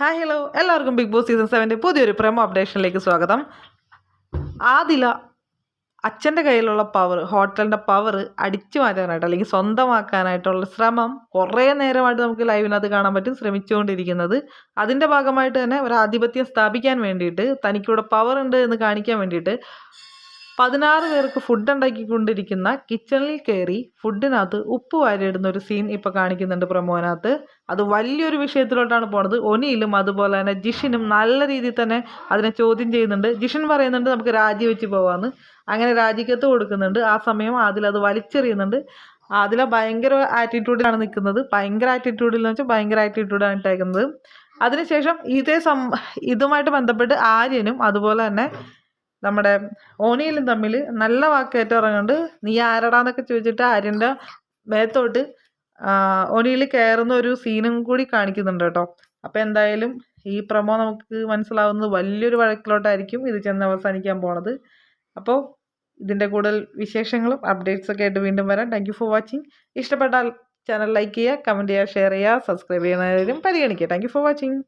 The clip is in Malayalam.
ഹായ് ഹലോ എല്ലാവർക്കും ബിഗ് ബോസ് സീസൺ സെവന്റെ പുതിയൊരു പ്രമോ അപ്ഡേഷനിലേക്ക് സ്വാഗതം. ആദില അച്ഛന്റെ കയ്യിലുള്ള പവർ ഹോട്ടലിന്റെ പവർ അടിച്ചു മാറ്റാനായിട്ട് അല്ലെങ്കിൽ സ്വന്തമാക്കാനായിട്ടുള്ള ശ്രമം കുറേ നേരമായിട്ട് നമുക്ക് ലൈവിനകത്ത് കാണാൻ പറ്റും ശ്രമിച്ചുകൊണ്ടിരിക്കുന്നത്. അതിന്റെ ഭാഗമായിട്ട് തന്നെ ഒരു ആധിപത്യം സ്ഥാപിക്കാൻ വേണ്ടിയിട്ട് തനിക്കിവിടെ പവർ ഉണ്ട് എന്ന് കാണിക്കാൻ വേണ്ടിയിട്ട് പതിനാറ് പേർക്ക് ഫുഡ് ഉണ്ടാക്കിക്കൊണ്ടിരിക്കുന്ന കിച്ചണിൽ കയറി ഫുഡിനകത്ത് ഉപ്പ് വാരിയിടുന്ന ഒരു സീൻ ഇപ്പോൾ കാണിക്കുന്നുണ്ട് പ്രമോനകത്ത്. അത് വലിയൊരു വിഷയത്തിലോട്ടാണ് പോണത്. ഒനിയിലും അതുപോലെ തന്നെ ജിഷിനും നല്ല രീതിയിൽ തന്നെ അതിനെ ചോദ്യം ചെയ്യുന്നുണ്ട്. ജിഷൻ പറയുന്നുണ്ട് നമുക്ക് രാജിവെച്ച് പോവാന്ന്. അങ്ങനെ രാജിക്കത്ത് കൊടുക്കുന്നുണ്ട്. ആ സമയം അത് വലിച്ചെറിയുന്നുണ്ട്. അതിലെ ഭയങ്കര ആറ്റിറ്റ്യൂഡിലാണ് നിൽക്കുന്നത്. ഭയങ്കര ആറ്റിറ്റ്യൂഡിൽ എന്ന് വെച്ചാൽ ഭയങ്കര ആറ്റിറ്റ്യൂഡാണ് ഇട്ടേക്കുന്നത്. അതിനുശേഷം ഇതേ സം ഇതുമായിട്ട് ബന്ധപ്പെട്ട് ആര്യനും അതുപോലെ തന്നെ നമ്മുടെ ഓനിയിലും തമ്മിൽ നല്ല വാക്കേറ്റം ഇറങ്ങുന്നുണ്ട് നീ ആരടാന്നൊക്കെ ചോദിച്ചിട്ട് ആര്യന്റെ മേത്തോട്ട് ഒനിയിൽ കയറുന്ന ഒരു സീനും കൂടി കാണിക്കുന്നുണ്ട് കേട്ടോ. അപ്പോൾ എന്തായാലും ഈ പ്രമോ നമുക്ക് മനസ്സിലാവുന്നത് വലിയൊരു വഴക്കിലോട്ടായിരിക്കും ഇത് ചെന്ന് അവസാനിക്കാൻ പോണത്. അപ്പോൾ ഇതിന്റെ കൂടുതൽ വിശേഷങ്ങളും അപ്ഡേറ്റ്സ് ഒക്കെ ആയിട്ട് വീണ്ടും വരാം. താങ്ക് ഫോർ വാച്ചിങ് ഇഷ്ടപ്പെട്ടാൽ ചാനൽ ലൈക്ക് ചെയ്യുക കമന്റ് ചെയ്യുക ഷെയർ ചെയ്യുക സബ്സ്ക്രൈബ് ചെയ്യുന്നവരും പരിഗണിക്കുക. Thank for watching